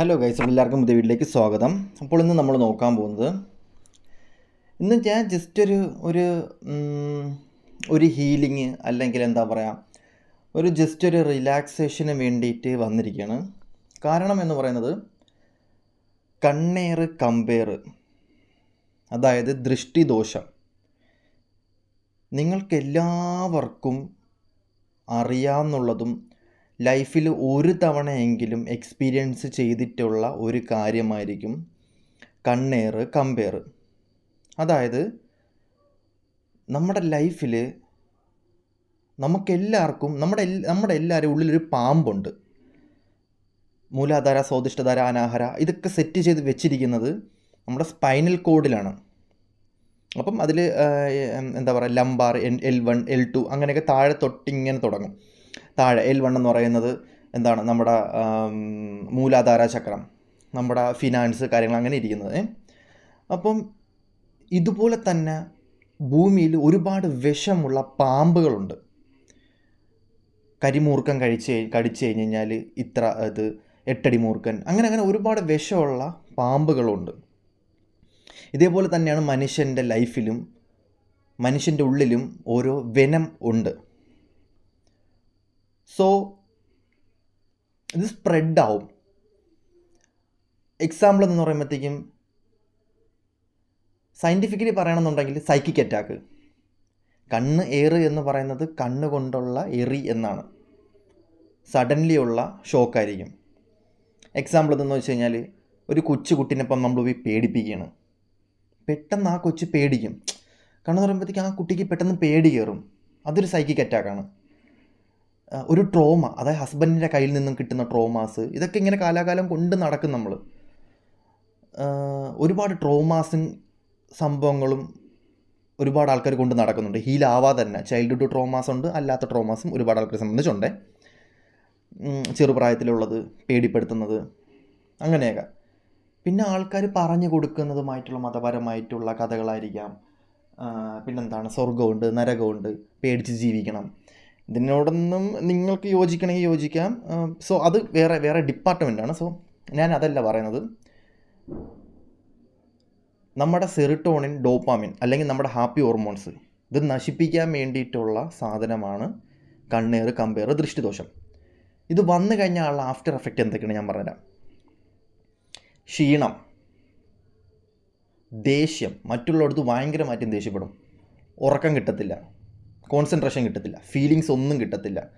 Hello guys എല്ലാവർക്കും പുതിയ വീട്ടിലേക്ക് സ്വാഗതം. അപ്പോൾ ഇന്ന് നമ്മൾ നോക്കാൻ പോകുന്നത് ഇന്ന് ഞാൻ ജസ്റ്റ് ഒരു ഒരു ഒരു ഹീലിംഗ് അല്ലെങ്കിൽ എന്താ പറയുക ഒരു ജസ്റ്റ് ഒരു റിലാക്സേഷന് വേണ്ടിയിട്ട് വന്നിരിക്കുകയാണ്. കാരണം എന്ന് പറയുന്നത് കണ്ണേറ് കമ്പയർ അതായത് ദൃഷ്ടിദോഷം. നിങ്ങൾക്കെല്ലാവർക്കും അറിയാവുന്നുള്ളതും ലൈഫിൽ ഒരു തവണയെങ്കിലും എക്സ്പീരിയൻസ് ചെയ്തിട്ടുള്ള ഒരു കാര്യമായിരിക്കും കണ്ണേർ കമ്പയർ അതായത് നമ്മുടെ ലൈഫിൽ നമുക്കെല്ലാവർക്കും നമ്മുടെ നമ്മുടെ എല്ലാവരും ഉള്ളിലൊരു പാമ്പുണ്ട്. മൂലാധാര സ്വാദിഷ്ടധാര അനാഹാര ഇതൊക്കെ സെറ്റ് ചെയ്ത് വെച്ചിരിക്കുന്നത് നമ്മുടെ സ്പൈനൽ കോഡിലാണ് അപ്പം അതിൽ എന്താ പറയുക lumbar L one L two അങ്ങനെയൊക്കെ താഴെ തൊട്ടിങ്ങനെ തുടങ്ങും. താഴെ എൽ വൺ എന്ന് പറയുന്നത് എന്താണ് നമ്മുടെ മൂലാധാര ചക്രം നമ്മുടെ ഫിനാൻസ് കാര്യങ്ങൾ അങ്ങനെ ഇരിക്കുന്നത്. അപ്പം ഇതുപോലെ തന്നെ ഭൂമിയിൽ ഒരുപാട് വിഷമുള്ള പാമ്പുകളുണ്ട്. കരിമൂർക്കൻ കഴിച്ച് കഴി- കടിച്ചു കഴിഞ്ഞ് കഴിഞ്ഞാൽ ഇത്ര ഇത് എട്ടടി മൂർക്കൻ അങ്ങനെ അങ്ങനെ ഒരുപാട് വിഷമുള്ള പാമ്പുകളുണ്ട്. ഇതേപോലെ തന്നെയാണ് മനുഷ്യന്റെ ലൈഫിലും മനുഷ്യന്റെ ഉള്ളിലും ഓരോ വെനം ഉണ്ട്. സോ ഇത് സ്പ്രെഡ് ആവും. എക്സാമ്പിൾ എന്ന് പറയുമ്പോഴത്തേക്കും സയന്റിഫിക്കലി പറയണമെന്നുണ്ടെങ്കിൽ സൈക്കിക് അറ്റാക്ക് കണ്ണ് ഏറ് എന്ന് പറയുന്നത് കണ്ണ് കൊണ്ടുള്ള എറി എന്നാണ്. സഡൻലി ഉള്ള ഷോക്കായിരിക്കും എക്സാമ്പിൾ എന്തെന്ന് വെച്ച് കഴിഞ്ഞാൽ ഒരു കൊച്ചു കുട്ടീനെപ്പം നമ്മൾ പോയി പേടിപ്പിക്കുകയാണ്. പെട്ടെന്ന് ആ കൊച്ചു പേടിക്കും. കണ്ണ് പറയുമ്പോഴത്തേക്ക് ആ കുട്ടിക്ക് പെട്ടെന്ന് പേടി കയറും. അതൊരു സൈക്കിക് അറ്റാക്കാണ് ഒരു ട്രോമ അതായത് ഹസ്ബൻഡിന്റെ കയ്യിൽ നിന്നും കിട്ടുന്ന ട്രോമാസ് ഇതൊക്കെ ഇങ്ങനെ കാലാകാലം കൊണ്ട് നടക്കും നമ്മൾ ഒരുപാട് ട്രോമാസും സംഭവങ്ങളും ഒരുപാട് ആൾക്കാർ കൊണ്ട് നടക്കുന്നുണ്ട്. ഹീലാവാതെ തന്നെ ചൈൽഡ്ഹുഡ് ട്രോമാസ് ഉണ്ട് അല്ലാത്ത ട്രോമാസും ഒരുപാട് ആൾക്കാരെ സംബന്ധിച്ചുണ്ട്. ചെറുപ്രായത്തിലുള്ളത് പേടിപ്പെടുത്തുന്നത് അങ്ങനെയൊക്കെ. പിന്നെ ആൾക്കാർ പറഞ്ഞു കൊടുക്കുന്നതുമായിട്ടുള്ള മതപരമായിട്ടുള്ള കഥകളായിരിക്കാം. പിന്നെന്താണ്? സ്വർഗമുണ്ട് നരകമുണ്ട് പേടിച്ച് ജീവിക്കണം. ഇതിനോടൊന്നും നിങ്ങൾക്ക് യോജിക്കണമെങ്കിൽ യോജിക്കാം. സോ അത് വേറെ വേറെ ഡിപ്പാർട്ട്മെന്റാണ് സോ ഞാൻ അതല്ല പറയുന്നത്. നമ്മുടെ സെറിട്ടോണിൻ ഡോപ്പാമിൻ അല്ലെങ്കിൽ നമ്മുടെ ഹാപ്പി ഹോർമോൺസ് ഇത് നശിപ്പിക്കാൻ വേണ്ടിയിട്ടുള്ള സാധനമാണ് കണ്ണേർ കമ്പേർ ദൃഷ്ടിദോഷം. ഇത് വന്നു കഴിഞ്ഞാൽ ഉള്ള ആഫ്റ്റർ എഫക്റ്റ് എന്തൊക്കെയാണ് ഞാൻ പറഞ്ഞുതരാം. ക്ഷീണം ദേഷ്യം മറ്റുള്ളവർക്ക് ഭയങ്കരമായിട്ടും ദേഷ്യപ്പെടും. ഉറക്കം കിട്ടത്തില്ല. കോൺസെൻട്രേഷൻ കിട്ടത്തില്ല ഫീലിങ്സ് ഒന്നും കിട്ടത്തില്ല.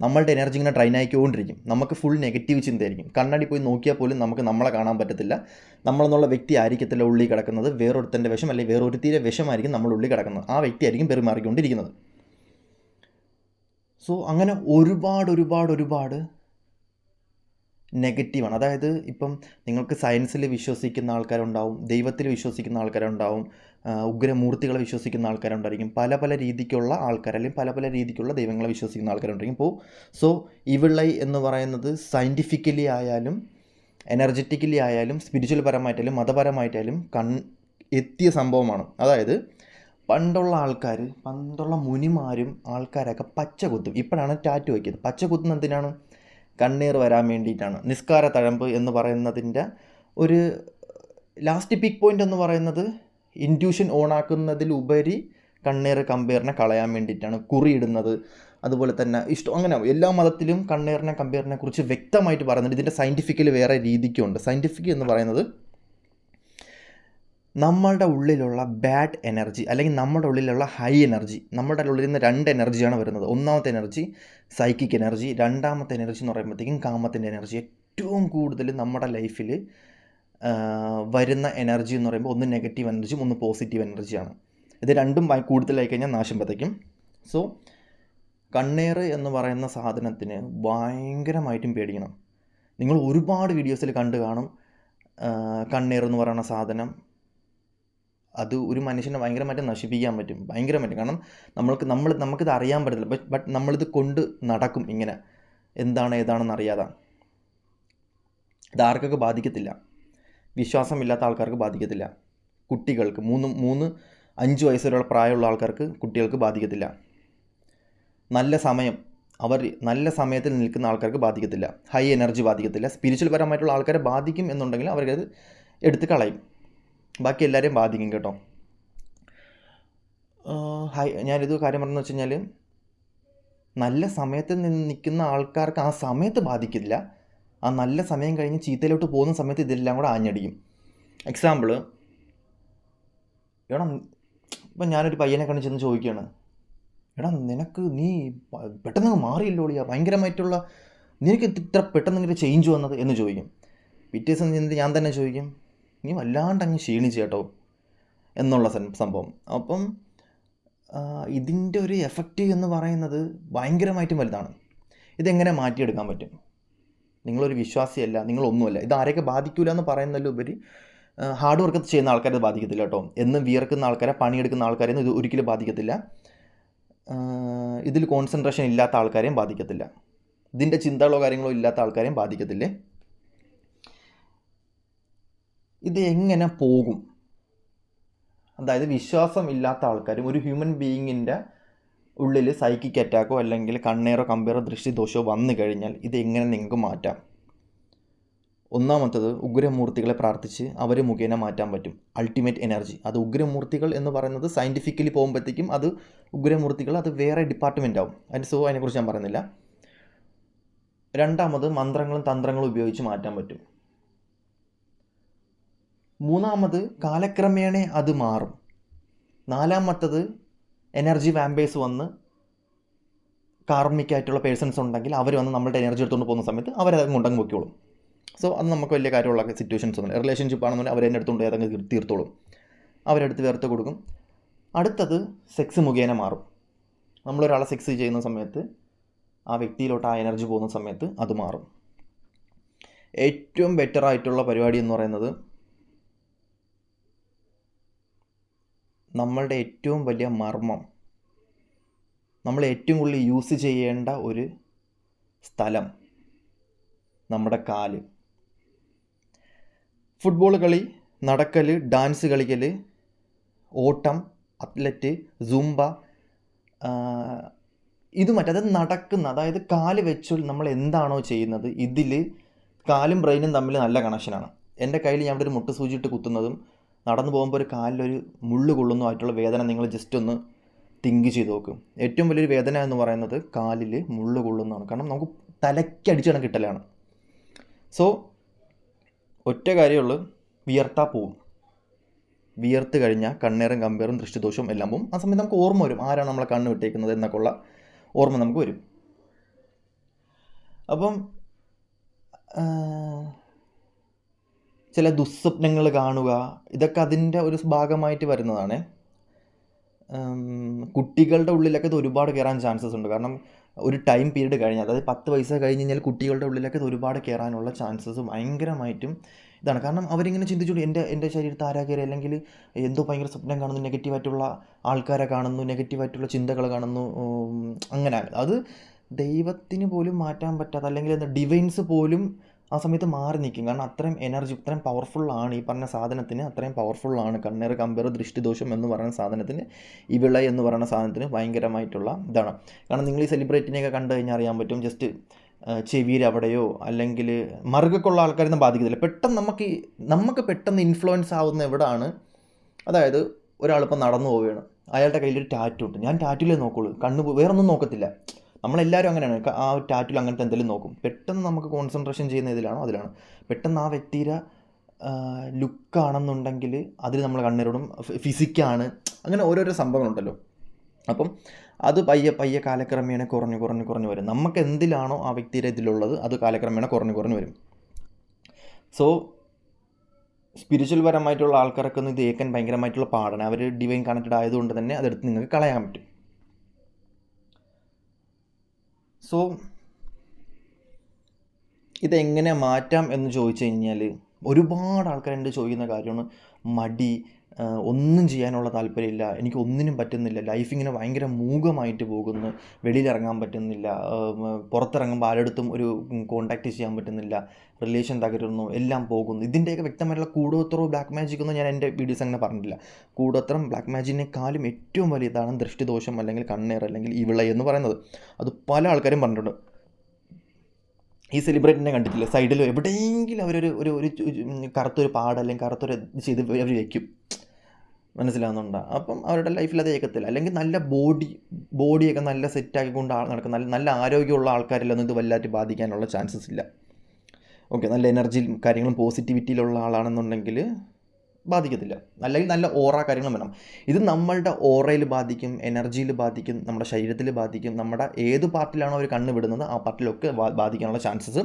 നമ്മളുടെ എനർജി ഇങ്ങനെ ഡ്രൈൻ ആയിക്കൊണ്ടിരിക്കും. നമുക്ക് ഫുൾ നെഗറ്റീവ് ചിന്തയായിരിക്കും. കണ്ണാടി പോയി നോക്കിയാൽ പോലും നമുക്ക് നമ്മളെ കാണാൻ പറ്റത്തില്ല. നമ്മളെന്നുള്ള വ്യക്തി ആയിരിക്കത്തില്ല ഉള്ളിൽ കിടക്കുന്നത്. വേറൊരുത്തന്റെ വിഷം അല്ലെങ്കിൽ വേറൊരുത്തിന്റെ വിഷമായിരിക്കും നമ്മൾ ഉള്ളിൽ കിടക്കുന്നത്. ആ വ്യക്തി വ്യക്തിയായിരിക്കും പെരുമാറിക്കൊണ്ടിരിക്കുന്നത്. സോ അങ്ങനെ ഒരുപാട് ഒരുപാട് ഒരുപാട് നെഗറ്റീവാണ്. അതായത് ഇപ്പം നിങ്ങൾക്ക് സയൻസിൽ വിശ്വസിക്കുന്ന ആൾക്കാരുണ്ടാവും ദൈവത്തിൽ വിശ്വസിക്കുന്ന ആൾക്കാരുണ്ടാവും ഉഗ്രമൂർത്തികളെ വിശ്വസിക്കുന്ന ആൾക്കാരുണ്ടായിരിക്കും. പല പല രീതിക്കുള്ള ആൾക്കാർ അല്ലെങ്കിൽ പല പല രീതിക്കുള്ള ദൈവങ്ങളെ വിശ്വസിക്കുന്ന ആൾക്കാരുണ്ടായിരിക്കും. ഇപ്പോൾ സോ ഇവിളൈ എന്ന് പറയുന്നത് സയന്റിഫിക്കലി ആയാലും എനർജറ്റിക്കലി ആയാലും സ്പിരിച്വൽ പരമായിട്ടായാലും മതപരമായിട്ടായാലും കൺ എത്തിയ സംഭവമാണ്. അതായത് പണ്ടുള്ള ആൾക്കാർ പണ്ടുള്ള മുനിമാരും ആൾക്കാരൊക്കെ പച്ച കുത്തും. ഇപ്പോഴാണ് ടാറ്റു വയ്ക്കുന്നത്. പച്ച കുത്തുന്ന എന്തിനാണ്? കണ്ണീർ വരാൻ വേണ്ടിയിട്ടാണ്. നിസ്കാര തഴമ്പ് എന്ന് പറയുന്നതിന്റെ ഒരു ലാസ്റ്റ് പിക്ക് പോയിന്റ് എന്ന് പറയുന്നത് ഇൻഡ്യൂഷൻ ഓണാക്കുന്നതിലുപരി കണ്ണീർ കമ്പയറിനെ കളയാൻ വേണ്ടിയിട്ടാണ് കുറിയിടുന്നത്. അതുപോലെ തന്നെ ഇഷ്ടം അങ്ങനെ എല്ലാ മതത്തിലും കണ്ണീറിനെ കമ്പയറിനെ കുറിച്ച് വ്യക്തമായിട്ട് പറയുന്നുണ്ട്. ഇതിന്റെ സയന്റിഫിക്കൽ വേറെ രീതിക്കുണ്ട്. സയന്റിഫിക് എന്ന് പറയുന്നത് നമ്മളുടെ ഉള്ളിലുള്ള ബാഡ് എനർജി അല്ലെങ്കിൽ നമ്മുടെ ഉള്ളിലുള്ള ഹൈ എനർജി നമ്മുടെ ഉള്ളിൽ നിന്ന് രണ്ട് എനർജിയാണ് വരുന്നത്. ഒന്നാമത്തെ എനർജി സൈക്കിക് എനർജി രണ്ടാമത്തെ എനർജി എന്ന് പറയുമ്പോഴത്തേക്കും കാമത്തിന്റെ എനർജി ഏറ്റവും കൂടുതൽ നമ്മുടെ ലൈഫിൽ വരുന്ന എനർജി എന്ന് പറയുമ്പോൾ ഒന്ന് നെഗറ്റീവ് എനർജിയും ഒന്ന് പോസിറ്റീവ് എനർജിയാണ് ഇത് രണ്ടും കൂടുതലായി കഴിഞ്ഞാൽ നാശം പതയ്ക്കും. സോ കണ്ണേറ് എന്ന് പറയുന്ന സാധനത്തിന് ഭയങ്കരമായിട്ടും പേടിക്കണം. നിങ്ങൾ ഒരുപാട് വീഡിയോസിൽ കണ്ടു കാണും കണ്ണീർ കണ്ണേർ എന്ന് പറയുന്ന സാധനം. അത് ഒരു മനുഷ്യനെ ഭയങ്കരമായിട്ട് നശിപ്പിക്കാൻ പറ്റും. ഭയങ്കരമായിട്ട്. കാരണം നമ്മൾക്ക് നമ്മൾ നമുക്കിത് അറിയാൻ പറ്റത്തില്ല. ബട്ട് ബട്ട് നമ്മളിത് കൊണ്ട് നടക്കും ഇങ്ങനെ. എന്താണ് ഏതാണെന്ന് അറിയാതെ. ഇത് ആർക്കൊക്കെ ബാധിക്കത്തില്ല. വിശ്വാസമില്ലാത്ത ആൾക്കാർക്ക് ബാധിക്കത്തില്ല. കുട്ടികൾക്ക് മൂന്ന് മൂന്ന് അഞ്ച് വയസ്സുള്ള പ്രായമുള്ള ആൾക്കാർക്ക് കുട്ടികൾക്ക് ബാധിക്കത്തില്ല. നല്ല സമയം അവർ നല്ല സമയത്തിൽ നിൽക്കുന്ന ആൾക്കാർക്ക് ബാധിക്കത്തില്ല. ഹൈ എനർജി ബാധിക്കത്തില്ല. സ്പിരിച്വൽ പരമായിട്ടുള്ള ആൾക്കാരെ ബാധിക്കും എന്നുണ്ടെങ്കിൽ അവർക്കത് എടുത്ത് കളയും. ബാക്കി എല്ലാവരെയും ബാധിക്കും കേട്ടോ. ഹൈ ഞാനിത് കാര്യം പറഞ്ഞു വെച്ച് കഴിഞ്ഞാൽ നല്ല സമയത്ത് നിന്ന് നിൽക്കുന്ന ആൾക്കാർക്ക് ആ സമയത്ത് ബാധിക്കില്ല. ആ നല്ല സമയം കഴിഞ്ഞ് ചീത്തയിലോട്ട് പോകുന്ന സമയത്ത് ഇതെല്ലാം കൂടെ ആഞ്ഞടിക്കും. എക്സാമ്പിൾ എടാ ഇപ്പം ഞാനൊരു പയ്യനെ കണ്ടു ചെന്ന് ചോദിക്കുകയാണ് എടാ നിനക്ക് നീ പെട്ടെന്ന് മാറിയില്ലോ ഒളിയാ ഭയങ്കരമായിട്ടുള്ള നിനക്ക് ഇത് ഇത്ര പെട്ടെന്ന് ഇങ്ങനെ ചേഞ്ച് വന്നത് എന്ന് ചോദിക്കും. പിറ്റേ ദിവസം ഞാൻ തന്നെ ചോദിക്കും നീ വല്ലാണ്ടങ്ങ് ക്ഷീണിച്ചു കേട്ടോ എന്നുള്ള സംഭവം. അപ്പം ഇതിന്റെ ഒരു എഫക്റ്റ് എന്ന് പറയുന്നത് ഭയങ്കരമായിട്ടും വലുതാണ്. ഇതെങ്ങനെ മാറ്റിയെടുക്കാൻ പറ്റും? നിങ്ങളൊരു വിശ്വാസിയല്ല നിങ്ങളൊന്നുമല്ല. ഇത് ആരെയൊക്കെ ബാധിക്കില്ല എന്ന് പറയുന്നതിലുപരി ഹാർഡ് വർക്ക് ചെയ്യുന്ന ആൾക്കാരെ ബാധിക്കത്തില്ല കേട്ടോ. എന്നും വിയർക്കുന്ന ആൾക്കാരെ പണിയെടുക്കുന്ന ആൾക്കാരെയൊന്നും ഇത് ഒരിക്കലും ബാധിക്കത്തില്ല. ഇതിൽ കോൺസെൻട്രേഷൻ ഇല്ലാത്ത ആൾക്കാരെയും ബാധിക്കത്തില്ല. ഇതിന്റെ ചിന്തകളോ കാര്യങ്ങളോ ഇല്ലാത്ത ആൾക്കാരെയും ബാധിക്കത്തില്ലേ? ഇത് എങ്ങനെ പോകും? അതായത് വിശ്വാസം ഇല്ലാത്ത ആൾക്കാരും ഒരു ഹ്യൂമൻ ബീയിങ്ങിന്റെ ഉള്ളിൽ സൈക്കിക് അറ്റാക്കോ അല്ലെങ്കിൽ കണ്ണേറോ കമ്പേറോ ദൃഷ്ടിദോഷമോ വന്നു കഴിഞ്ഞാൽ ഇത് എങ്ങനെ നിങ്ങൾക്ക് മാറ്റാം? ഒന്നാമത്തത് ഉഗ്രമൂർത്തികളെ പ്രാർത്ഥിച്ച് അവർ മുഖേന മാറ്റാൻ പറ്റും. അൾട്ടിമേറ്റ് എനർജി അത് ഉഗ്രമൂർത്തികൾ എന്ന് പറയുന്നത് സയന്റിഫിക്കലി പോകുമ്പോഴത്തേക്കും അത് ഉഗ്രമൂർത്തികൾ അത് വേറെ ഡിപ്പാർട്ട്മെന്റ് ആവും. അതിന് സോ അതിനെക്കുറിച്ച് ഞാൻ പറയുന്നില്ല. രണ്ടാമത് മന്ത്രങ്ങളും തന്ത്രങ്ങളും ഉപയോഗിച്ച് മാറ്റാൻ പറ്റും. മൂന്നാമത് കാലക്രമേണ അത് മാറും. നാലാമത്തത് എനർജി വാമ്പേഴ്സ് വന്ന് കാർമിക്കായിട്ടുള്ള പേഴ്സൺസ് ഉണ്ടെങ്കിൽ അവർ വന്ന് നമ്മളുടെ എനർജി എടുത്തുകൊണ്ട് പോകുന്ന സമയത്ത് അവരത് കൊണ്ടങ്ങ് പൊയ്ക്കോളും. സോ അത് നമുക്ക് വലിയ കാര്യമുള്ള സിറ്റുവേഷൻസ് ഒന്നും റിലേഷൻഷിപ്പ് ആണെന്നുണ്ടെങ്കിൽ അവരെന്നെ എടുത്തുകൊണ്ട് ഏതെങ്കിലും തീർ- തീർത്തോളും. അവരെടുത്ത് വേർത്ത് കൊടുക്കും. അടുത്തത് സെക്സ് മുഖേന മാറും. നമ്മളൊരാളെ സെക്സ് ചെയ്യുന്ന സമയത്ത് ആ വ്യക്തിയിലോട്ട് ആ എനർജി പോകുന്ന സമയത്ത് അത് മാറും. ഏറ്റവും ബെറ്റർ ആയിട്ടുള്ള പരിപാടി എന്ന് പറയുന്നത് നമ്മളുടെ ഏറ്റവും വലിയ മർമ്മം നമ്മൾ ഏറ്റവും കൂടുതൽ യൂസ് ചെയ്യേണ്ട ഒരു സ്ഥലം നമ്മുടെ കാൽ. ഫുട്ബോൾ കളി നടക്കൽ ഡാൻസ് കളിക്കൽ ഓട്ടം അത്ലറ്റ് സുംബ ഇത് മറ്റേ അത് നടക്കുന്ന അതായത് കാൽ വെച്ച് നമ്മൾ എന്താണോ ചെയ്യുന്നത് ഇതിൽ കാലും ബ്രെയിനും തമ്മിൽ നല്ല കണക്ഷനാണ് എന്റെ കയ്യിൽ ഞാൻ ഇവിടെ ഒരു മുട്ട് സൂചിയിട്ട് കുത്തുന്നതും നടന്നു പോകുമ്പോൾ ഒരു കാലിലൊരു മുള്ളു കൊള്ളുന്നതുമായിട്ടുള്ള വേദന നിങ്ങൾ ജസ്റ്റ് ഒന്ന് തിങ്ക് ചെയ്ത് നോക്കും. ഏറ്റവും വലിയൊരു വേദന എന്ന് പറയുന്നത് കാലിൽ മുള്ളു കൊള്ളുന്നതാണ്. കാരണം നമുക്ക് തലയ്ക്കടിച്ചാണ് കിട്ടലാണ്. സോ ഒറ്റ കാര്യമുള്ളൂ വിയർത്താ പോവും. വിയർത്ത് കഴിഞ്ഞാൽ കണ്ണേറും കമ്പേറും ദൃഷ്ടിദോഷവും എല്ലാം പോവും. ആ സമയത്ത് നമുക്ക് ഓർമ്മ വരും ആരാണ് നമ്മളെ കണ്ണ് വിട്ടേക്കുന്നത് എന്നൊക്കെ ഉള്ള ഓർമ്മ നമുക്ക് വരും. അപ്പം ചില ദുസ്വപ്നങ്ങൾ കാണുക ഇതൊക്കെ അതിന്റെ ഒരു ഭാഗമായിട്ട് വരുന്നതാണ്. കുട്ടികളുടെ ഉള്ളിലൊക്കെ ഇത് ഒരുപാട് കയറാൻ ചാൻസസ് ഉണ്ട്. കാരണം ഒരു ടൈം പീരീഡ് കഴിഞ്ഞാൽ അതായത് പത്ത് വയസ്സ് കഴിഞ്ഞ് കഴിഞ്ഞാൽ കുട്ടികളുടെ ഉള്ളിലൊക്കെ ഇത് ഒരുപാട് കയറാനുള്ള ചാൻസസ് ഭയങ്കരമായിട്ടും ഇതാണ്. കാരണം അവരിങ്ങനെ ചിന്തിച്ചുകൊണ്ട് എന്റെ എന്റെ ശരീരത്ത് ആരാ കയറി അല്ലെങ്കിൽ എന്തോ ഭയങ്കര സ്വപ്നം കാണുന്നു നെഗറ്റീവായിട്ടുള്ള ആൾക്കാരെ കാണുന്നു നെഗറ്റീവായിട്ടുള്ള ചിന്തകൾ കാണുന്നു അങ്ങനെ. അത് ദൈവത്തിന് പോലും മാറ്റാൻ പറ്റാത്ത അല്ലെങ്കിൽ എന്താ ഡിവൈൻസ് പോലും ആ സമയത്ത് മാറി നിൽക്കും കാരണം അത്രയും എനർജി അത്രയും പവർഫുള്ളാണ് ഈ പറഞ്ഞ സാധനത്തിന്. അത്രയും പവർഫുള്ളാണ് കണ്ണേർ കമ്പേർ ദൃഷ്ടിദോഷം എന്ന് പറയുന്ന സാധനത്തിന് ഈ വിള എന്ന് പറയുന്ന സാധനത്തിന് ഭയങ്കരമായിട്ടുള്ള ഇതാണ്. കാരണം നിങ്ങൾ ഈ സെലിബ്രിറ്റിനെയൊക്കെ കണ്ടു കഴിഞ്ഞാൽ അറിയാൻ പറ്റും ജസ്റ്റ് ചെവിയിൽ അവിടെയോ അല്ലെങ്കിൽ മറുകൊള്ള ആൾക്കാരൊന്നും ബാധിക്കത്തില്ല. പെട്ടെന്ന് നമുക്ക് നമുക്ക് പെട്ടെന്ന് ഇൻഫ്ലുവൻസ് ആവുന്ന എവിടെയാണ് അതായത് ഒരാളിപ്പോൾ നടന്നു പോവുകയാണ്. അയാളുടെ കയ്യിലൊരു ടാറ്റു ഉണ്ട്. ഞാൻ ടാറ്റുലേ നോക്കുള്ളൂ. കണ്ണ് വേറൊന്നും നോക്കത്തില്ല. നമ്മളെല്ലാവരും അങ്ങനെയാണ്. ആ ടാറ്റിൽ അങ്ങനത്തെ എന്തെങ്കിലും നോക്കും. പെട്ടെന്ന് നമുക്ക് കോൺസെൻട്രേഷൻ ചെയ്യുന്ന ഇതിലാണോ അതിലാണ്. പെട്ടെന്ന് ആ വ്യക്തിയുടെ ലുക്കാണെന്നുണ്ടെങ്കിൽ അതിൽ നമ്മൾ കണ്ണിരോടും ഫിസിക്കാണ് അങ്ങനെ ഓരോരോ സംഭവങ്ങളുണ്ടല്ലോ. അപ്പം അത് പയ്യെ പയ്യെ കാലക്രമേണ കുറഞ്ഞു കുറഞ്ഞ് കുറഞ്ഞ് വരും. നമുക്ക് എന്തിലാണോ ആ വ്യക്തിയുടെ ഇതിലുള്ളത് അത് കാലക്രമേണ കുറഞ്ഞ് കുറഞ്ഞ് വരും. സോ സ്പിരിച്വൽ പരമായിട്ടുള്ള ആൾക്കാരൊക്കെ ഇത് ഏക്കാൻ ഭയങ്കരമായിട്ടുള്ള പാടാണ്. അവർ ഡിവൈൻ കണക്റ്റഡ് ആയതുകൊണ്ട് തന്നെ അതെടുത്ത് നിങ്ങൾക്ക് കളയാൻ പറ്റും. സോ ഇതെങ്ങനെ മാറ്റാം എന്ന് ചോദിച്ചു കഴിഞ്ഞാൽ ഒരുപാട് ആൾക്കാർ ചോദിക്കുന്ന കാര്യമാണ് മടി ഒന്നും ചെയ്യാനുള്ള താല്പര്യമില്ല. എനിക്ക് ഒന്നിനും പറ്റുന്നില്ല. ലൈഫ് ഇങ്ങനെ ഭയങ്കര മൂകമായിട്ട് പോകുന്നു. വെളിയിലിറങ്ങാൻ പറ്റുന്നില്ല. പുറത്തിറങ്ങുമ്പോൾ ആരെടുത്തും ഒരു കോണ്ടാക്റ്റ് ചെയ്യാൻ പറ്റുന്നില്ല. റിലേഷൻ തകരുന്നു. എല്ലാം പോകുന്നു. ഇതിന്റെയൊക്കെ വ്യക്തമായിട്ടുള്ള കൂടോത്രവും ബ്ലാക്ക് മാജിക് ഒന്നും ഞാൻ എന്റെ വീഡിയോസ് അങ്ങനെ പറഞ്ഞിട്ടില്ല. കൂടോത്രം ബ്ലാക്ക് മാജിക്കിനേക്കാളും ഏറ്റവും വലിയതാണ് ദൃഷ്ടിദോഷം അല്ലെങ്കിൽ കണ്ണേർ അല്ലെങ്കിൽ ഇവിള എന്ന് പറയുന്നത്. അത് പല ആൾക്കാരും പറഞ്ഞിട്ടുണ്ട്. ഈ സെലിബ്രിറ്റിനെ കണ്ടിട്ടില്ല? സൈഡിൽ എവിടെയെങ്കിലും അവരൊരു ഒരു ഒരു കറുത്തൊരു പാട് അല്ലെങ്കിൽ കറുത്തൊരു ചെയ്ത് അവർ വയ്ക്കും മനസ്സിലാവുന്നുണ്ടോ. അപ്പം അവരുടെ ലൈഫിൽ അത് ഏക്കത്തില്ല അല്ലെങ്കിൽ നല്ല ബോഡി ബോഡിയൊക്കെ നല്ല സെറ്റാക്കിക്കൊണ്ട് ആൾ നടക്കുന്ന നല്ല നല്ല ആരോഗ്യമുള്ള ആൾക്കാരിലൊന്നും ഇത് വല്ലാതെ ബാധിക്കാനുള്ള ചാൻസസ് ഇല്ല. ഓക്കെ നല്ല എനർജിയും കാര്യങ്ങളും പോസിറ്റിവിറ്റിയിലുള്ള ആളാണെന്നുണ്ടെങ്കിൽ ബാധിക്കത്തില്ല. അല്ലെങ്കിൽ നല്ല ഓറ കാര്യങ്ങൾ വേണം. ഇത് നമ്മളുടെ ഓറയിൽ ബാധിക്കും എനർജിയിൽ ബാധിക്കും നമ്മുടെ ശരീരത്തിൽ ബാധിക്കും നമ്മുടെ ഏത് പാർട്ടിലാണോ അവർ കണ്ണ് വിടുന്നത് ആ പാർട്ടിലൊക്കെ ബാധിക്കാനുള്ള ചാൻസസ്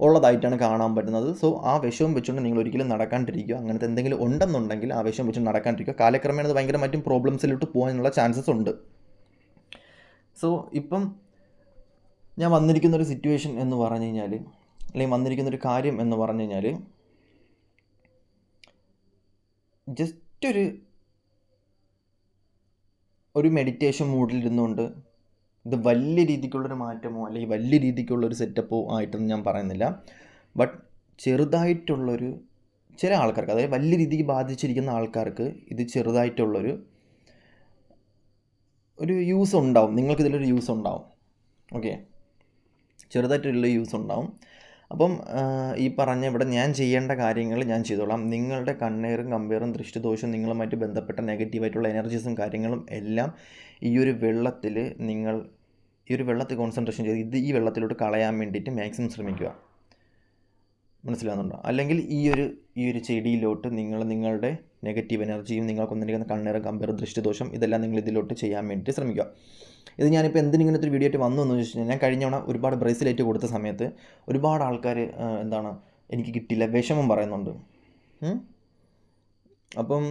ഉള്ളതായിട്ടാണ് കാണാൻ പറ്റുന്നത്. സോ ആ വിഷവും വെച്ചുകൊണ്ട് നിങ്ങൾ ഒരിക്കലും നടക്കാണ്ടിരിക്കുക. അങ്ങനത്തെ എന്തെങ്കിലും ഉണ്ടെന്നുണ്ടെങ്കിൽ ആ വിഷയം വെച്ചുകൊണ്ട് നടക്കാണ്ടിരിക്കുക. കാലക്രമേണ അത് ഭയങ്കര മറ്റും പ്രോബ്ലംസിലോട്ട് പോകാനുള്ള ചാൻസസ് ഉണ്ട്. സോ ഇപ്പം ഞാൻ വന്നിരിക്കുന്ന ഒരു സിറ്റുവേഷൻ എന്ന് പറഞ്ഞു കഴിഞ്ഞാൽ അല്ലെങ്കിൽ വന്നിരിക്കുന്ന ഒരു കാര്യം എന്ന് പറഞ്ഞു കഴിഞ്ഞാൽ ജസ്റ്റ് ഒരു ഒരു മെഡിറ്റേഷൻ മൂഡിലിരുന്നുകൊണ്ട് ഇത് വലിയ രീതിക്കുള്ളൊരു മാറ്റമോ അല്ലെങ്കിൽ വലിയ രീതിക്കുള്ളൊരു സെറ്റപ്പോ ആയിട്ടൊന്നും ഞാൻ പറയുന്നില്ല. ബട്ട് ചെറുതായിട്ടുള്ളൊരു ചില ആൾക്കാർക്ക് അതായത് വലിയ രീതിക്ക് ബാധിച്ചിരിക്കുന്ന ആൾക്കാർക്ക് ഇത് ചെറുതായിട്ടുള്ളൊരു ഒരു യൂസ് ഉണ്ടാവും. നിങ്ങൾക്ക് ഇതിലൊരു യൂസ് ഉണ്ടാവും. ഓക്കെ ചെറുതായിട്ടുള്ള യൂസ് ഉണ്ടാവും. അപ്പം ഈ പറഞ്ഞ ഇവിടെ ഞാൻ ചെയ്യേണ്ട കാര്യങ്ങൾ ഞാൻ ചെയ്തോളാം. നിങ്ങളുടെ കണ്ണീറും കമ്പയറും ദൃഷ്ടിദോഷവും നിങ്ങളുമായിട്ട് ബന്ധപ്പെട്ട നെഗറ്റീവായിട്ടുള്ള എനർജീസും കാര്യങ്ങളും എല്ലാം ഈ ഒരു വെള്ളത്തിൽ നിങ്ങൾ ഈ ഒരു വെള്ളത്തിൽ കോൺസെൻട്രേഷൻ ചെയ്ത് ഇത് ഈ വെള്ളത്തിലോട്ട് കളയാൻ വേണ്ടിയിട്ട് മാക്സിമം ശ്രമിക്കുക. മനസ്സിലാകുന്നുണ്ടോ അല്ലെങ്കിൽ ഈ ഒരു ഈ ഒരു ചെടിയിലോട്ട് നിങ്ങൾ നിങ്ങളുടെ നെഗറ്റീവ് എനർജിയും നിങ്ങൾക്ക് ഒന്നിരിക്കുന്ന കണ്ണേറും കമ്പയറും ദൃഷ്ടിദോഷം ഇതെല്ലാം നിങ്ങൾ ഇതിലോട്ട് ചെയ്യാൻ വേണ്ടിയിട്ട് ശ്രമിക്കുക. ഇത് ഞാനിപ്പോൾ എന്തിനിങ്ങനത്തെ ഒരു വീഡിയോ ആയിട്ട് വന്നു എന്ന് വെച്ച് കഴിഞ്ഞാൽ ഞാൻ കഴിഞ്ഞ തവണ ഒരുപാട് ബ്രേസ്ലെറ്റ് കൊടുത്ത സമയത്ത് ഒരുപാട് ആൾക്കാർ എന്താണ് എനിക്ക് കിട്ടിയില്ല വിഷമം പറയുന്നുണ്ട്. അപ്പം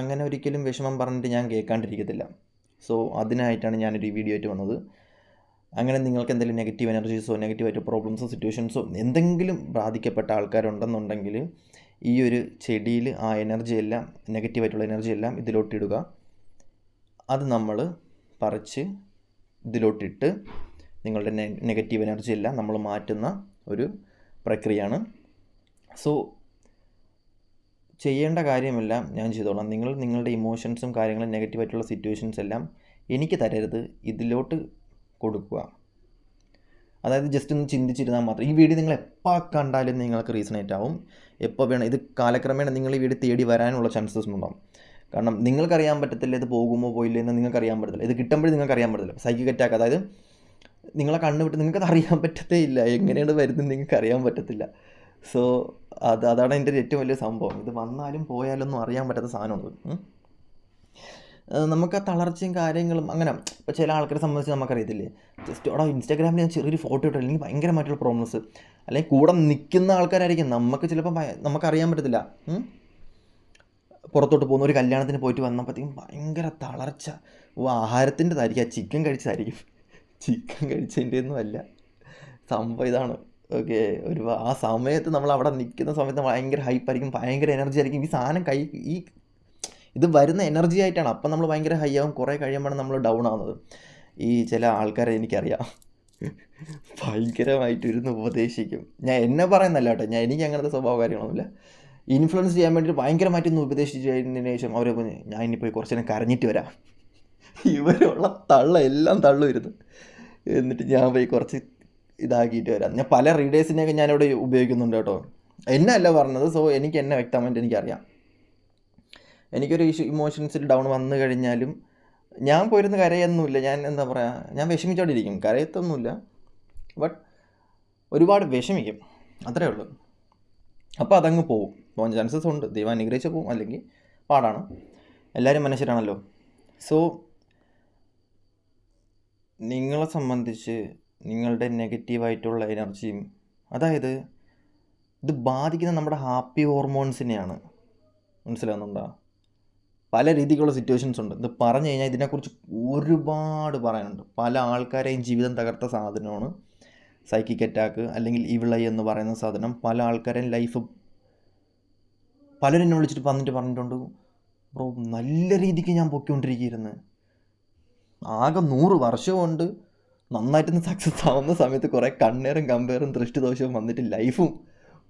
അങ്ങനെ ഒരിക്കലും വിഷമം പറഞ്ഞിട്ട് ഞാൻ കേൾക്കാണ്ടിരിക്കത്തില്ല. സോ അതിനായിട്ടാണ് ഞാനൊരു വീഡിയോ ആയിട്ട് വന്നത്. അങ്ങനെ നിങ്ങൾക്ക് എന്തെങ്കിലും നെഗറ്റീവ് എനർജീസോ നെഗറ്റീവായിട്ട് പ്രോബ്ലംസോ സിറ്റുവേഷൻസോ എന്തെങ്കിലും ബാധിക്കപ്പെട്ട ആൾക്കാരുണ്ടെന്നുണ്ടെങ്കിൽ ഈ ഒരു ചെടിയിൽ ആ എനർജി എല്ലാം നെഗറ്റീവായിട്ടുള്ള എനർജി എല്ലാം ഇതിലോട്ടിടുക അത് നമ്മൾ പറിച്ച് ഇതിലോട്ടിട്ട് നിങ്ങളുടെ നെഗറ്റീവ് എനർജി എല്ലാം നമ്മൾ മാറ്റുന്ന ഒരു പ്രക്രിയയാണ്. സോ ചെയ്യേണ്ട കാര്യമെല്ലാം ഞാൻ ചെയ്തോളാം. നിങ്ങൾ നിങ്ങളുടെ ഇമോഷൻസും കാര്യങ്ങളും നെഗറ്റീവായിട്ടുള്ള സിറ്റുവേഷൻസ് എല്ലാം എനിക്ക് തരരുത്. ഇതിലോട്ട് കൊടുക്കുക. അതായത് ജസ്റ്റ് ഒന്ന് ചിന്തിച്ചിരുന്നാൽ മാത്രം. ഈ വീഡിയോ നിങ്ങൾ എപ്പോൾ കണ്ടാലും നിങ്ങൾക്ക് റീസണേറ്റ് ആവും. എപ്പോൾ വേണം ഇത് കാലക്രമേണ നിങ്ങൾ ഈ വീഡിയോ തേടി വരാനുള്ള ചാൻസസ് ഉണ്ടാവും. കാരണം നിങ്ങൾക്കറിയാൻ പറ്റത്തില്ല ഇത് പോകുമോ പോയില്ല എന്ന് നിങ്ങൾക്ക് അറിയാൻ പറ്റത്തില്ല. ഇത് കിട്ടുമ്പോഴും നിങ്ങൾക്ക് അറിയാൻ പറ്റത്തില്ല. സൈക്കിക് അറ്റാക്ക് അതായത് നിങ്ങളെ കണ്ണ് വിട്ട് നിങ്ങൾക്കത് അറിയാൻ പറ്റത്തേ ഇല്ല. എങ്ങനെയാണ് വരുന്നത് നിങ്ങൾക്ക് അറിയാൻ പറ്റത്തില്ല. സോ അത് അതാണ് എന്റെ ഏറ്റവും വലിയ സംഭവം. ഇത് വന്നാലും പോയാലും ഒന്നും അറിയാൻ പറ്റാത്ത സാധനമാണ് നമുക്ക് ആ തളർച്ചയും കാര്യങ്ങളും അങ്ങനെ ഇപ്പോൾ ചില ആൾക്കാരെ സംബന്ധിച്ച് നമുക്കറിയത്തില്ലേ? ജസ്റ്റ് അവിടെ ഇൻസ്റ്റാഗ്രാമിൽ ഞാൻ ചെറിയൊരു ഫോട്ടോ ഇട്ടു. അല്ലെങ്കിൽ ഭയങ്കരമായിട്ടുള്ള പ്രോബ്ലംസ് അല്ലെങ്കിൽ കൂടെ നിൽക്കുന്ന ആൾക്കാരായിരിക്കും. നമുക്ക് ചിലപ്പോൾ നമുക്കറിയാൻ പറ്റത്തില്ല. പുറത്തോട്ട് പോകുന്ന. ഒരു കല്യാണത്തിന് പോയിട്ട് വന്നപ്പോഴത്തേക്കും ഭയങ്കര തളർച്ച. ഓ ആഹാരത്തിന്റെതായിരിക്കും. ആ ചിക്കൻ കഴിച്ചതായിരിക്കും. ചിക്കൻ കഴിച്ചതിന്റെ ഒന്നും അല്ല. സംഭവം ഇതാണ്. ഓക്കെ ഒരു ആ സമയത്ത് നമ്മൾ അവിടെ നിൽക്കുന്ന സമയത്ത് ഭയങ്കര ഹൈപ്പായിരിക്കും ഭയങ്കര എനർജി ആയിരിക്കും. ഈ സാധനം കൈ ഈ ഇത് വരുന്ന എനർജി ആയിട്ടാണ്. അപ്പം നമ്മൾ ഭയങ്കര ഹൈ ആവും. കുറേ കഴിയുമ്പോഴാണ് നമ്മൾ ഡൗൺ ആവുന്നത്. ഈ ചില ആൾക്കാരെ എനിക്കറിയാം. ഭയങ്കരമായിട്ട് ഇരുന്ന് ഉപദേശിക്കും. ഞാൻ എന്നെ പറയുന്നല്ല കേട്ടോ. ഞാൻ എനിക്ക് അങ്ങനത്തെ സ്വഭാവ കാര്യങ്ങളൊന്നുമില്ല. ഇൻഫ്ലുവൻസ് ചെയ്യാൻ വേണ്ടിയിട്ട് ഭയങ്കരമായിട്ട് ഒന്ന് ഉപദേശിച്ചതിന് ശേഷം അവരെ ഞാൻ ഇനി പോയി കുറച്ച് നേരം കരഞ്ഞിട്ട് വരാം. ഇവരുള്ള തള്ള എല്ലാം തള്ളുമായിരുന്നു എന്നിട്ട് ഞാൻ പോയി കുറച്ച് ഇതാക്കിയിട്ട് വരാം. ഞാൻ പല റീഡേഴ്സിനെയൊക്കെ ഞാനിവിടെ ഉപയോഗിക്കുന്നുണ്ട് കേട്ടോ. എന്നെ അല്ല പറഞ്ഞത് സോ എനിക്ക് എന്നെ വ്യക്തമായിട്ട് എനിക്കറിയാം. എനിക്കൊരു ഇഷ്യൂ ഇമോഷൻസിൽ ഡൗൺ വന്നു കഴിഞ്ഞാലും ഞാൻ പോയിരുന്ന കരയൊന്നുമില്ല. ഞാൻ എന്താ പറയുക ഞാൻ വിഷമിച്ചോണ്ടിരിക്കും. കരയത്തൊന്നുമില്ല. ബട്ട് ഒരുപാട് വിഷമിക്കും. അത്രേ ഉള്ളൂ. അപ്പോൾ അതങ്ങ് പോവും. പോകാൻ ചാൻസസ് ഉണ്ട്. ദൈവം അനുഗ്രഹിച്ച പോകും അല്ലെങ്കിൽ പാടാണ്. എല്ലാവരും മനുഷ്യരാണല്ലോ സോ നിങ്ങളെ സംബന്ധിച്ച് നിങ്ങളുടെ നെഗറ്റീവായിട്ടുള്ള എനർജിയും അതായത് ഇത് ബാധിക്കുന്ന നമ്മുടെ ഹാപ്പി ഹോർമോൺസിനെയാണ് മനസ്സിലാവുന്നുണ്ടോ? പല രീതിക്കുള്ള സിറ്റുവേഷൻസ് ഉണ്ട്. ഇത് പറഞ്ഞു കഴിഞ്ഞാൽ ഇതിനെക്കുറിച്ച് ഒരുപാട് പറയാനുണ്ട്. പല ആൾക്കാരെയും ജീവിതം തകർത്ത സാധനമാണ് സൈക്കിക് അറ്റാക്ക് അല്ലെങ്കിൽ ഇവിളൈ എന്ന് പറയുന്ന സാധനം. പല ആൾക്കാരെയും ലൈഫ് പലരും എന്നെ വിളിച്ചിട്ട് വന്നിട്ട് പറഞ്ഞിട്ടുണ്ട് ബ്രോ നല്ല രീതിക്ക് ഞാൻ പൊയ്ക്കൊണ്ടിരിക്കുകയായിരുന്നു. ആകെ നൂറ് വർഷം കൊണ്ട് നന്നായിട്ടൊന്ന് സക്സസ് ആവുന്ന സമയത്ത് കുറേ കണ്ണേറും കമ്പയറും ദൃഷ്ടിദോഷവും വന്നിട്ട് ലൈഫും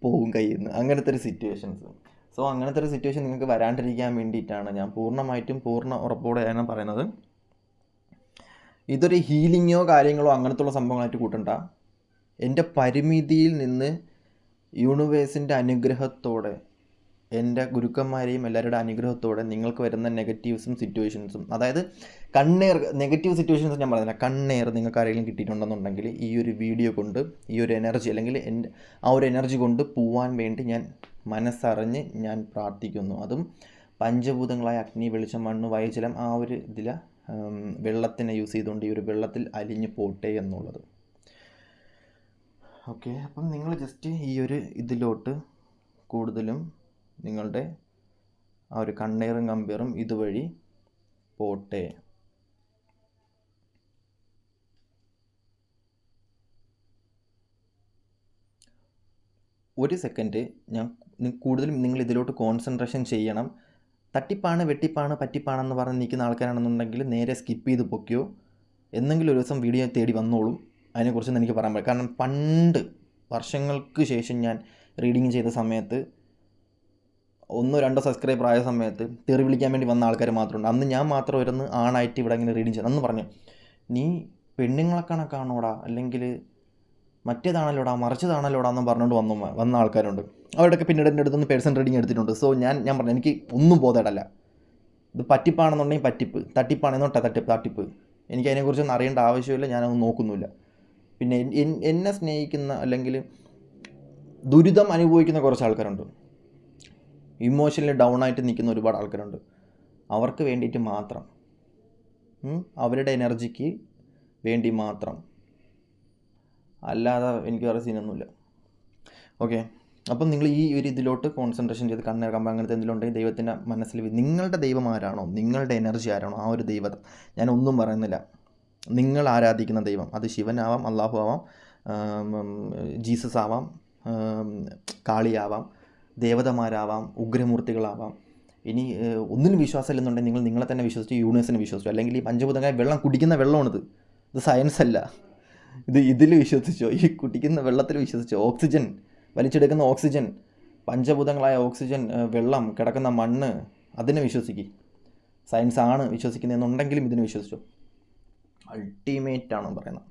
പോകും കയ്യിൽ അങ്ങനത്തെ ഒരു സിറ്റുവേഷൻസ് സോ അങ്ങനത്തെ ഒരു സിറ്റുവേഷൻ നിങ്ങൾക്ക് വരാണ്ടിരിക്കാൻ വേണ്ടിയിട്ടാണ് ഞാൻ പൂർണമായിട്ടും പൂർണ ഉറപ്പോടെയാണ് പറയുന്നത്. ഇതൊരു ഹീലിങ്ങോ കാര്യങ്ങളോ അങ്ങനത്തുള്ള സംഭവങ്ങളായിട്ട് കൂട്ടണ്ട. എന്റെ പരിമിതിയിൽ നിന്ന് യൂണിവേഴ്സിന്റെ അനുഗ്രഹത്തോടെ എന്റെ ഗുരുക്കന്മാരെയും എല്ലാവരുടെ അനുഗ്രഹത്തോടെ നിങ്ങൾക്ക് വരുന്ന നെഗറ്റീവ്സും സിറ്റുവേഷൻസും അതായത് കണ്ണേർ നെഗറ്റീവ് സിറ്റുവേഷൻസ് ഞാൻ പറയുന്നില്ല കണ്ണേർ നിങ്ങൾക്ക് ആരെങ്കിലും കിട്ടിയിട്ടുണ്ടെന്നുണ്ടെങ്കിൽ ഈ ഒരു വീഡിയോ കൊണ്ട് ഈ ഒരു എനർജി അല്ലെങ്കിൽ എന്റെ ആ ഒരു എനർജി കൊണ്ട് പോവാൻ വേണ്ടി ഞാൻ മനസ്സറിഞ്ഞ് ഞാൻ പ്രാർത്ഥിക്കുന്നു. അതും പഞ്ചഭൂതങ്ങളായ അഗ്നി വെളിച്ചം മണ്ണ് വായുജലം ആ ഒരു ഇതിൽ വെള്ളത്തിനെ യൂസ് ചെയ്തുകൊണ്ട് ഈ ഒരു വെള്ളത്തിൽ അലിഞ്ഞു പോട്ടെ എന്നുള്ളത്. ഓക്കെ അപ്പം നിങ്ങൾ ജസ്റ്റ് ഈ ഒരു ഇതിലോട്ട് കൂടുതലും നിങ്ങളുടെ ആ ഒരു കണ്ണീറും കമ്പീറും ഇതുവഴി പോട്ടെ. ഒരു സെക്കൻഡ് ഞാൻ കൂടുതലും നിങ്ങൾ ഇതിലോട്ട് കോൺസെൻട്രേഷൻ ചെയ്യണം. തട്ടിപ്പാണ് വെട്ടിപ്പാണ് പറ്റിപ്പാണെന്ന് പറഞ്ഞ് നിൽക്കുന്ന ആൾക്കാരാണെന്നുണ്ടെങ്കിൽ നേരെ സ്കിപ്പ് ചെയ്ത് പൊക്കിയോ എന്തെങ്കിലും ഒരു ദിവസം വീഡിയോ തേടി വന്നോളും. അതിനെക്കുറിച്ചൊന്നും എനിക്ക് പറയാൻ പറ്റും കാരണം പണ്ട് വർഷങ്ങൾക്ക് ശേഷം ഞാൻ റീഡിങ് ചെയ്ത സമയത്ത് ഒന്നോ രണ്ടോ സബ്സ്ക്രൈബർ ആയ സമയത്ത് തെറി വിളിക്കാൻ വേണ്ടി വന്ന ആൾക്കാർ മാത്രമുണ്ട്. അന്ന് ഞാൻ മാത്രം ഇരുന്ന് ആണായിട്ട് ഇവിടെ ഇങ്ങനെ റീഡിങ് ചെയ്യണം അന്ന് പറഞ്ഞു നീ പെണ്ണുങ്ങളെ കണക്കാണോടാ അല്ലെങ്കിൽ മറ്റേതാണല്ലോടാ? മറിച്ചതാണല്ലോടാ? എന്ന് പറഞ്ഞുകൊണ്ട് വന്നു വന്ന ആൾക്കാരുണ്ട്. അവരുടെയൊക്കെ പിന്നീട് എന്റെ അടുത്തുനിന്ന് പേഴ്സൺ റീഡിങ് എടുത്തിട്ടുണ്ട്. സോ ഞാൻ ഞാൻ പറഞ്ഞു എനിക്ക് ഒന്നും ബോധേടല്ല. ഇത് പറ്റിപ്പാണെന്നുണ്ടെങ്കിൽ പറ്റിപ്പ്. തട്ടിപ്പാണെന്നോട്ടെ തട്ടിപ്പ് തട്ടിപ്പ്. എനിക്ക് അതിനെക്കുറിച്ചൊന്നും അറിയേണ്ട ആവശ്യമില്ല ഞാനൊന്നും നോക്കുന്നില്ല പിന്നെ എന്നെ സ്നേഹിക്കുന്ന അല്ലെങ്കിൽ ദുരിതം അനുഭവിക്കുന്ന കുറച്ച് ആൾക്കാരുണ്ട്. ഇമോഷണലി ഡൗൺ ആയിട്ട് നിൽക്കുന്ന ഒരുപാട് ആൾക്കാരുണ്ട്. അവർക്ക് വേണ്ടിയിട്ട് മാത്രം. അവരുടെ എനർജിക്ക് വേണ്ടി മാത്രം. അല്ലാതെ എനിക്ക് വേറെ സീനൊന്നുമില്ല. ഓക്കെ. അപ്പം നിങ്ങൾ ഈ ഒരു ഇതിലോട്ട് കോൺസെൻട്രേഷൻ ചെയ്ത് കണ്ണിറക്കുമ്പോൾ അങ്ങനത്തെ എന്തെങ്കിലും ഉണ്ടെങ്കിൽ ദൈവത്തിന്റെ മനസ്സിൽ നിങ്ങളുടെ ദൈവം ആരാണോ നിങ്ങളുടെ എനർജി ആരാണോ ആ ഒരു ദൈവം ഞാൻ ഒന്നും പറയുന്നില്ല. നിങ്ങൾ ആരാധിക്കുന്ന ദൈവം. അത് ശിവനാവാം അള്ളാഹു ആവാം ജീസസ് ആവാം കാളിയാവാം. ദേവതമാരാവാം ഉഗ്രമൂർത്തികളാവാം. ഇനി ഒന്നിനും വിശ്വാസമില്ലെന്നുണ്ടെങ്കിൽ നിങ്ങൾ നിങ്ങളെ തന്നെ വിശ്വസിച്ച് യൂണിവേഴ്സിനെ വിശ്വസിച്ചു. അല്ലെങ്കിൽ ഈ പഞ്ചഭൂതങ്ങളെ വെള്ളം കുടിക്കുന്ന വെള്ളമാണിത്. ഇത് സയൻസ് അല്ല. ഇത് ഇതിൽ വിശ്വസിച്ചോ ഈ കുടിക്കുന്ന വെള്ളത്തിൽ വിശ്വസിച്ചോ. ഓക്സിജൻ വലിച്ചെടുക്കുന്ന ഓക്സിജൻ പഞ്ചഭൂതങ്ങളായ ഓക്സിജൻ വെള്ളം കിടക്കുന്ന മണ്ണ് അതിനെ വിശ്വസിക്കുക സയൻസ് ആണ് വിശ്വസിക്കുന്നതെന്നുണ്ടെങ്കിലും ഇതിനെ വിശ്വസിച്ചോ. അൾട്ടിമേറ്റ് ആണ് പറയുന്നത്.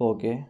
ഓക്കെ.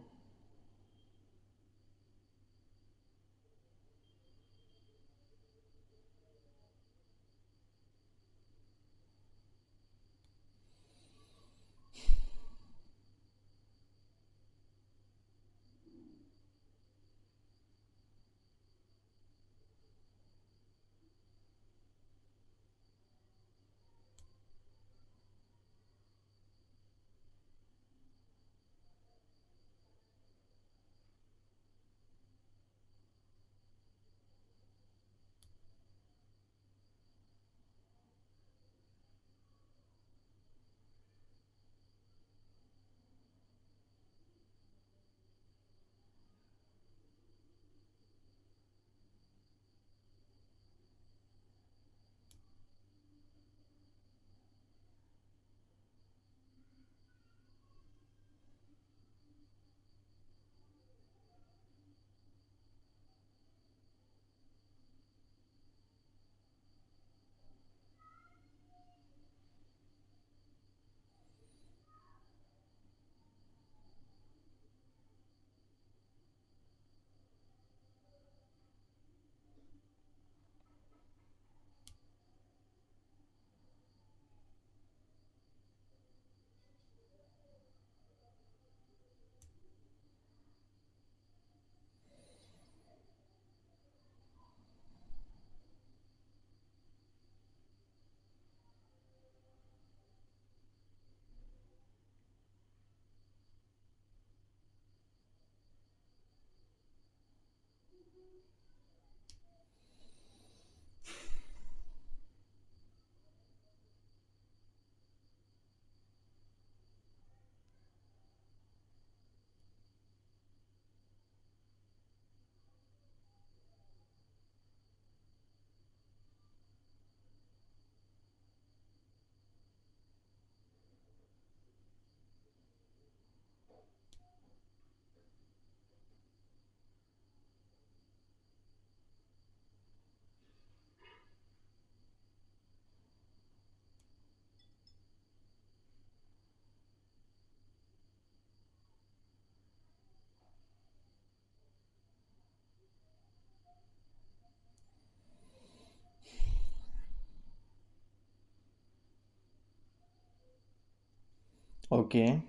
ഓക്കെ.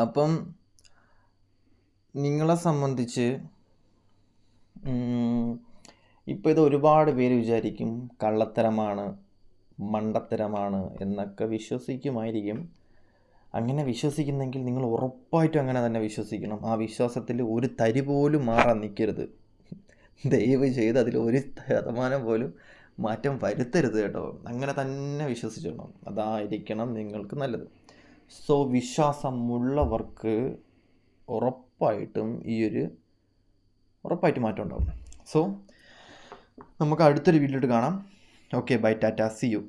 അപ്പം നിങ്ങളെ സംബന്ധിച്ച് ഇപ്പോൾ ഇത് ഒരുപാട് പേര് വിചാരിക്കും കള്ളത്തരമാണ് മണ്ടത്തരമാണ് എന്നൊക്കെ വിശ്വസിക്കുമായിരിക്കും. അങ്ങനെ വിശ്വസിക്കുന്നെങ്കിൽ നിങ്ങൾ ഉറപ്പായിട്ടും അങ്ങനെ തന്നെ വിശ്വസിക്കണം. ആ വിശ്വാസത്തിൽ ഒരു തരി പോലും മാറാൻ നിൽക്കരുത്. ദയവ് ചെയ്ത് അതിൽ ഒരു ശതമാനം പോലും മാറ്റം വരുത്തരുത് കേട്ടോ. അങ്ങനെ തന്നെ വിശ്വസിച്ചോണം. അതായിരിക്കണം നിങ്ങൾക്ക് നല്ലത്. സോ വിശ്വാസമുള്ളവർക്ക് ഉറപ്പായിട്ടും ഈ ഒരു ഉറപ്പായിട്ട് മാറ്റം ഉണ്ടാവും. സോ നമുക്ക് അടുത്തൊരു വീഡിയോയിട്ട് കാണാം. Okay bye tata see you